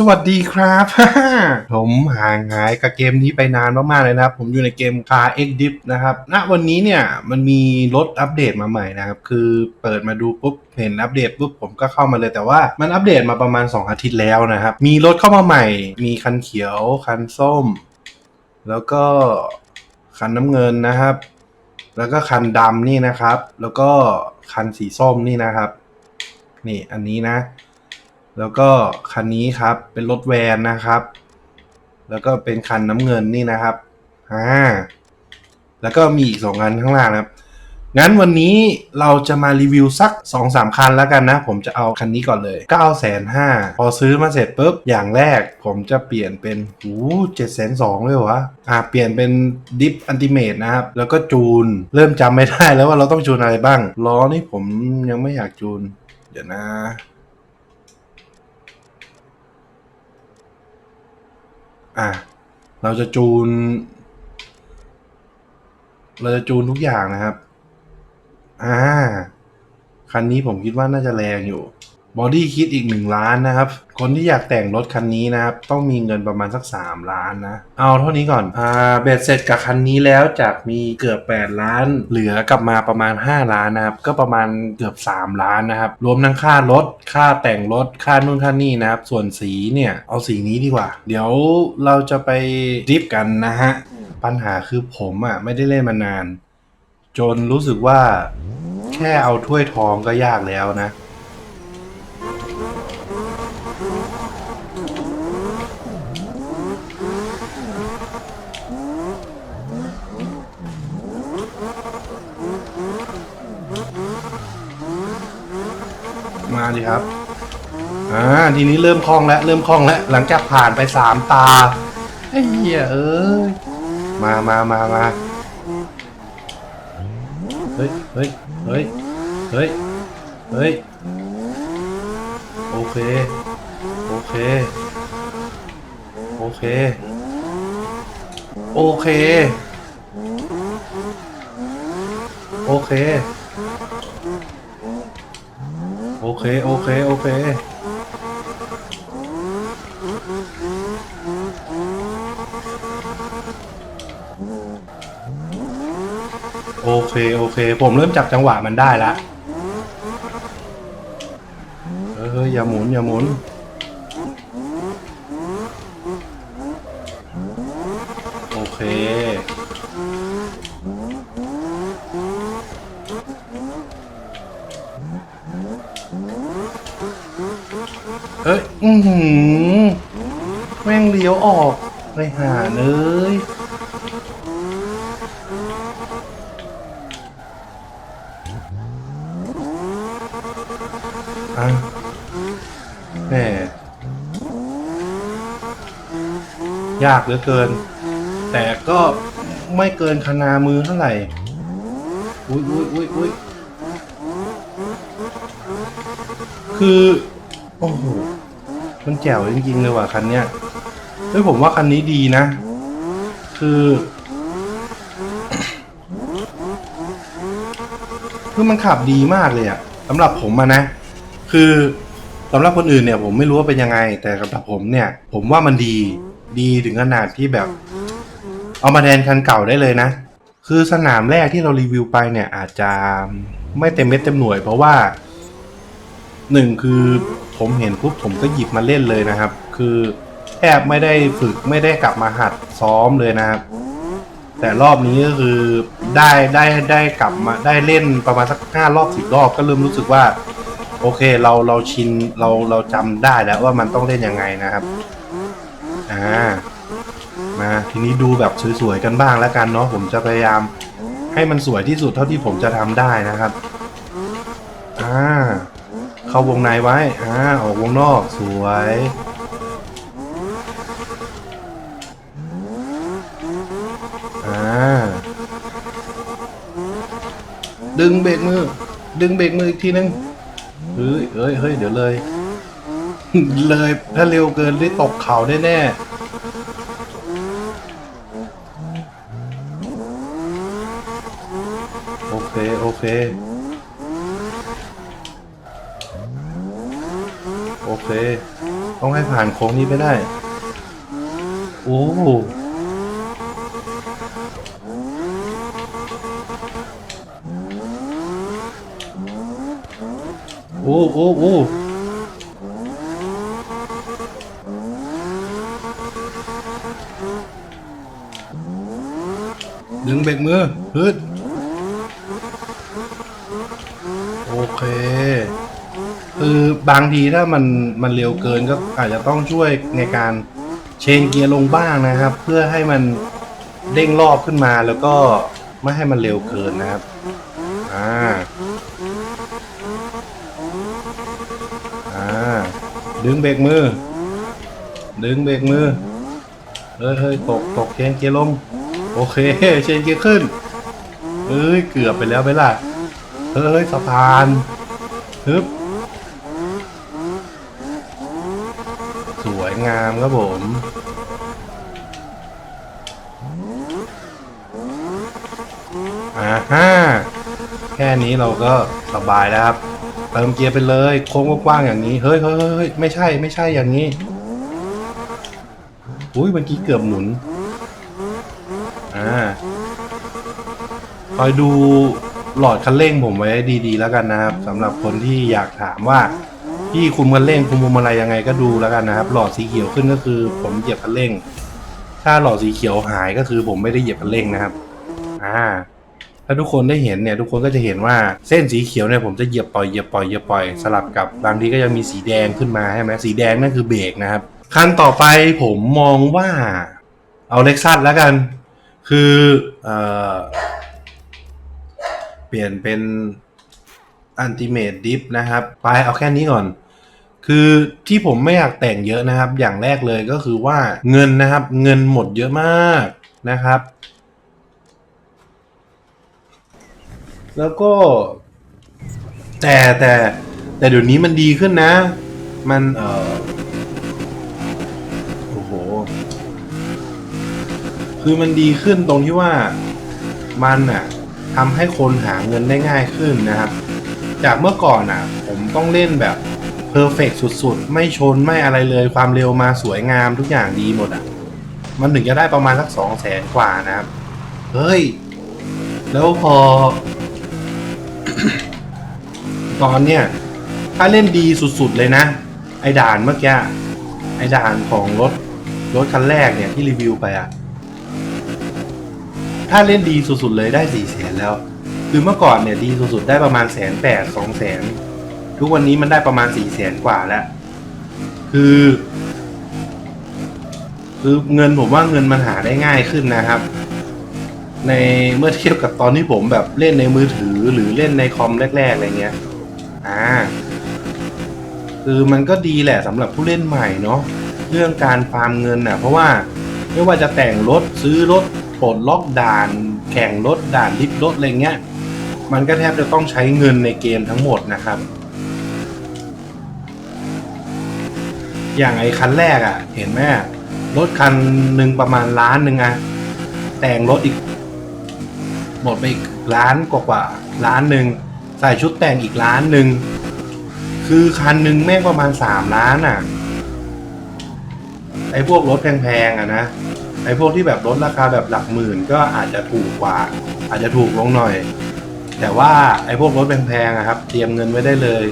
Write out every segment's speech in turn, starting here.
สวัสดีครับ ผมห่างหายกับเกมนี้ไปนานมากๆเลยนะครับ ผมอยู่ในเกม Car X Dip นะครับ ณ วันนี้เนี่ยมันมีรถอัปเดตมาใหม่นะครับ คือเปิดมาดูปุ๊บเห็นอัปเดตปุ๊บผมก็เข้ามาเลยแต่ว่ามันอัปเดตมาประมาณ 2 อาทิตย์แล้วนะครับ มีรถเข้ามาใหม่ มีคันเขียว คันส้ม แล้วก็คันน้ำเงินนะครับ แล้วก็คันดำนี่นะครับ แล้วก็คันสีส้มนี่นะครับ นี่อันนี้นะ แล้วก็คันนี้ครับเป็นรถแวนนะครับ แล้วก็เป็นคันน้ำเงินนี่นะครับอ่าแล้วก็มีอีกสองคันข้างล่างนะครับ งั้นวันนี้เราจะมารีวิวสัก2อสามคันแล้วกันนะ ผมจะเอาคันนี้ก่อนเลย9ก้าแสนห้าพอซื้อมาเสร็จปุ๊บ อย่างแรกผมจะเปลี่ยนเป็นโอ้เจ็ดแสนสองเลยวะอ่าเปลี่ยนเป็นดิฟอันติเมตนะครับ แล้วก็จูน เริ่มจำไม่ได้แล้วว่าเราต้องจูนอะไรบ้าง ล้อนี่ผมยังไม่อยากจูน เดี๋ยวนะ อะเราจะจูน เราจะจูนทุกอย่างนะครับ อ่า คันนี้ผมคิดว่าน่าจะแรงอยู่ บอดี้คิดอีกหนึ่งล้านนะครับ คนที่อยากแต่งรถคันนี้นะครับ ต้องมีเงินประมาณสักสามล้านนะ เอาเท่านี้ก่อน อ่าเบ็ดเสร็จกับคันนี้แล้วจากมีเกือบแปดล้าน เหลือกลับมาประมาณห้าล้านนะครับ ก็ประมาณเกือบสามล้านนะครับ รวมทั้งค่ารถ ค่าแต่งรถ ค่านู่นค่านี่นะครับ ส่วนสีเนี่ย เอาสีนี้ดีกว่า เดี๋ยวเราจะไปดริฟกันนะฮะ ปัญหาคือผมอะไม่ได้เล่นมานาน จนรู้สึกว่าแค่เอาถ้วยทองก็ยากแล้วนะ มาดิครับ อ่า ทีนี้เริ่มคล่องแล้ว เริ่มคล่องแล้ว หลังจากผ่านไปสามตา ไอ้เหี้ยเอ้ย มามามามาเฮ้ย เฮ้ย เฮ้ย เฮ้ย เฮ้ย โอเค โอเค โอเค โอเค โอเค อเค โอเค โอเค โอเค โอเค ผมเริ่มจับจังหวะมันได้ละเออเฮ้ยอย่าหมุน อย่าหมุน โอเค เอ้ย อือหือ แม่งเลี้ยวออกไปหาเลยอะแหมยากเหลือเกิน แต่ก็ไม่เกินคนามือเท่าไหร่ อุ้ยอุ้ยอุ้ยอุ้ยคือ โอ้โห มันแจ๋วจริงๆเลยว่ะคันเนี้ยเฮ้ยผมว่าคันนี้ดีนะ คือ คือมันขับดีมากเลยอะสำหรับผมอะนะ คือสำหรับคนอื่นเนี่ย ผมไม่รู้ว่าเป็นยังไง แต่สำหรับผมเนี่ย ผมว่ามันดีดีถึงขนาดที่แบบ เอามาแทนคันเก่าได้เลยนะ คือสนามแรกที่เรารีวิวไปเนี่ยอาจจะไม่เต็มเม็ดเต็มหน่วย เพราะว่า หนึ่งคือผมเห็นปุ๊บผมก็หยิบมาเล่นเลยนะครับ คือแทบไม่ได้ฝึกไม่ได้กลับมาหัดซ้อมเลยนะครับ แต่รอบนี้ก็คือได้ได้ได้กลับมาได้เล่นประมาณสักห้ารอบสิบรอบก็เริ่มรู้สึกว่า โอเคเราเราชินเราเราจำได้แล้วว่ามันต้องเล่นยังไงนะครับอ่ามาทีนี้ดูแบบสวยๆกันบ้างแล้วกันเนาะผมจะพยายามให้มันสวยที่สุดเท่าที่ผมจะทำได้นะครับอ่า เข้าวงในไว้ อ่า ออกวงนอก สวย อ่า ดึงเบรกมือ ดึงเบรกมืออีกทีนึง เฮ้ยเฮ้ย เฮ้ย เดี๋ยวเลย เลย ถ้าเร็วเกินได้ตกเขาแน่ๆโอเค โอเค โอเค ต้องให้ผ่านโค้งนี้ไปได้ โอ้โอ้โอ้โอ้ดึงเบรกมือฮึดโอเค คือบางทีถ้ามันมันเร็วเกินก็อาจจะต้องช่วยในการเชนเกียร์ลงบ้างนะครับ เพื่อให้มันเด้งรอบขึ้นมาแล้วก็ไม่ให้มันเร็วเกินนะครับอ่าอ่าดึงเบรกมือ ดึงเบรกมือเฮ้ยเฮ้ยตกตกเชนเกียร์ลงโอเคเชนเกียร์ขึ้นเอ้ยเกือบไปแล้วไปล่ะเฮ้ยเฮ้ยสะพานฮึบ สวย งามครับผมอ่าฮ่าแค่นี้เราก็สบายแล้วครับเติมเกียร์ไปเลยโค้งกว้างๆอย่างนี้เฮ้ยเฮ้ยเฮ้ยเฮ้ยไม่ใช่ไม่ใช่อย่างนี้อุ้ยเมื่อกี้เกือบหมุนอ่าคอยดูหลอดคันเร่งผมไว้ดีๆแล้วกันนะครับสำหรับคนที่อยากถามว่า พี่คุมคันเร่งคุมมุมอะไรยังไงก็ดูแล้วกันนะครับ หลอดสีเขียวขึ้นก็คือ ผมเหยียบคันเร่ง ถ้าหลอดสีเขียวหายก็คือผมไม่ได้เหยียบคันเร่งนะครับ อ่า ถ้าทุกคนได้เห็นเนี่ย ทุกคนก็จะเห็นว่าเส้นสีเขียวเนี่ยผมจะเหยียบปล่อยเหยียบปล่อยเหยียบปล่อยสลับกับบางทีก็ยังมีสีแดงขึ้นมาใช่ไหมสีแดงนั่นคือเบรกนะครับคันต่อไปผมมองว่าเอาเล็กซัสแล้วกัน คือเอ่อเปลี่ยนเป็น อันติเม e ดิฟนะครับ ไปเอาแค่นี้ก่อน คือที่ผมไม่อยากแต่งเยอะนะครับ อย่างแรกเลยก็คือว่าเงินนะครับ เงินหมดเยอะมากนะครับ แล้วก็ แต่แต่แต่เดี๋ยวนี้มันดีขึ้นนะ มันเออโอ้โห คือมันดีขึ้นตรงที่ว่ามันอะทำให้คนหาเงินได้ง่ายขึ้นนะครับ จากเมื่อก่อนอะ ผมต้องเล่นแบบเพอร์เฟกสุดๆ ไม่ชนไม่อะไรเลยความเร็วมาสวยงามทุกอย่างดีหมดอะ มันถึงจะได้ประมาณสักสองแสนกว่านะครับ เฮ้ย แล้วพอ ตอนเนี้ยถ้าเล่นดีสุดๆเลยนะ ไอด่านเมื่อกี้ไอด่านของรถรถคันแรกเนี่ยที่รีวิวไปอะถ้าเล่นดีสุดๆเลยได้สี่แสนแล้ว คือเมื่อก่อนเนี่ยดีสุดๆได้ประมาณแสนแปดสองแสนทุกวันนี้มันได้ประมาณสี่แสนกว่าแล้ว คือ คือเงินผมว่าเงินมันหาได้ง่ายขึ้นนะครับ ในเมื่อเทียบกับตอนที่ผมแบบเล่นในมือถือหรือเล่นในคอมแรก ๆอะไรเงี้ย อ่า คือมันก็ดีแหละสำหรับผู้เล่นใหม่เนาะเรื่องการฟาร์มเงินน่ะ เพราะว่าไม่ว่าจะแต่งรถซื้อรถปลดล็อกด่าน แข่งรถด่านลิฟต์รถอะไรเงี้ย มันก็แทบจะต้องใช้เงินในเกมทั้งหมดนะครับ อย่างไอ้คันแรกอะ่ะ เห็นไหมรถคันหนึ่งประมาณล้านหนึ่งอะแต่งรถอีก หมดไปอีกล้านกว่ากว่าล้านหนึ่งใส่ชุดแต่งอีกล้านหนึ่งคือคันหนึ่งแม่งประมาณสามล้านอะ่ะไอ้พวกรถแพงๆอะนะไอ้พวกที่แบบลดราคาแบบหลักหมื่นก็อาจจะถูกกว่า อาจจะถูกลงหน่อย แต่ว่าไอ้พวกรถแพงๆอะครับ เตรียมเงินไว้ได้เลย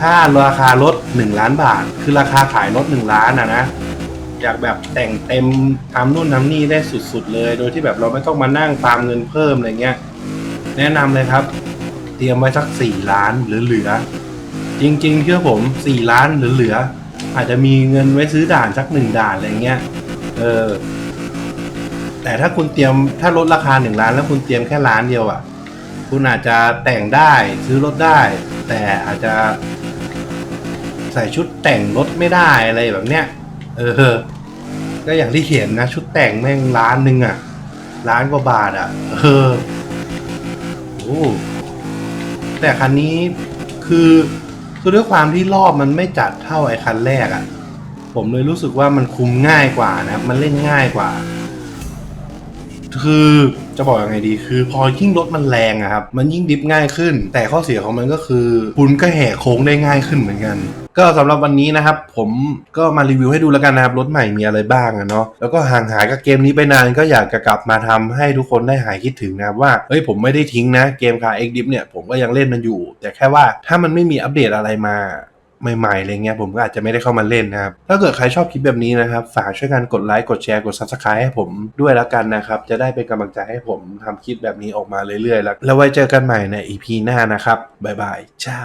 ถ้าราคารถหนึ่งล้านบาท คือราคาขายรถหนึ่งล้านอะนะอยากแบบแต่งเต็มทำนู่นทำนี่ได้สุดๆเลย โดยที่แบบเราไม่ต้องมานั่งตามเงินเพิ่มอะไรเงี้ย แนะนำเลยครับ เตรียมไว้สักสี่ล้านหรือเหลือ จริง ๆ เชื่อผมสี่ล้านหรือเหลือ อาจจะมีเงินไว้ซื้อด่านสักหนึ่งด่านอะไรเงี้ย เออ แต่ถ้าคุณเตรียมถ้าลดราคาหนึ่งล้านแล้วคุณเตรียมแค่ล้านเดียวอะ่ะ คุณอาจจะแต่งได้ซื้อรถได้ แต่อาจจะ ใส่ชุดแต่งรถไม่ได้อะไรแบบเนี้ย เออ ก็อย่างที่เห็นนะ ชุดแต่งแม่งล้านหนึ่งอะ่ะล้านกว่าบาทอะ่ะ เออโอ้แต่คันนี้คือคือด้วยความที่รอบมันไม่จัดเท่าไอ้คันแรกอะ่ะ ผมเลยรู้สึกว่ามันคุมง่ายกว่านะ มันเล่นง่ายกว่า คือจะบอกยังไงดีคือพอยิ่งรถมันแรงอะครับมันยิ่งดิฟง่ายขึ้น แต่ข้อเสียของมันก็คือคุณก็แหกโค้งได้ง่ายขึ้นเหมือนกัน ก็สำหรับวันนี้นะครับ ผมก็มารีวิวให้ดูแล้วกันนะครับรถใหม่มีอะไรบ้างอะเนาะแล้วก็ห่างหายกับเกมนี้ไปนานก็อยากจะกลับมาทำให้ทุกคนได้หายคิดถึงนะครับว่าเฮ้ยผมไม่ได้ทิ้งนะเกมคาเอ็กดิฟเนี่ยผมก็ยังเล่นมันอยู่ แต่แค่ว่าถ้ามันไม่มีอัปเดตอะไรมา ใหม่ๆอะไรเงี้ยผมก็อาจจะไม่ได้เข้ามาเล่นนะครับถ้าเกิดใครชอบคลิปแบบนี้นะครับฝากช่วยกันกดไลค์กดแชร์กด subscribe ให้ผมด้วยแล้วกันนะครับจะได้เป็นกำลังใจให้ผมทำคลิปแบบนี้ออกมาเรื่อยๆ แล้วแล้วไว้เจอกันใหม่ใน EP หน้านะครับบ๊ายบายจ้า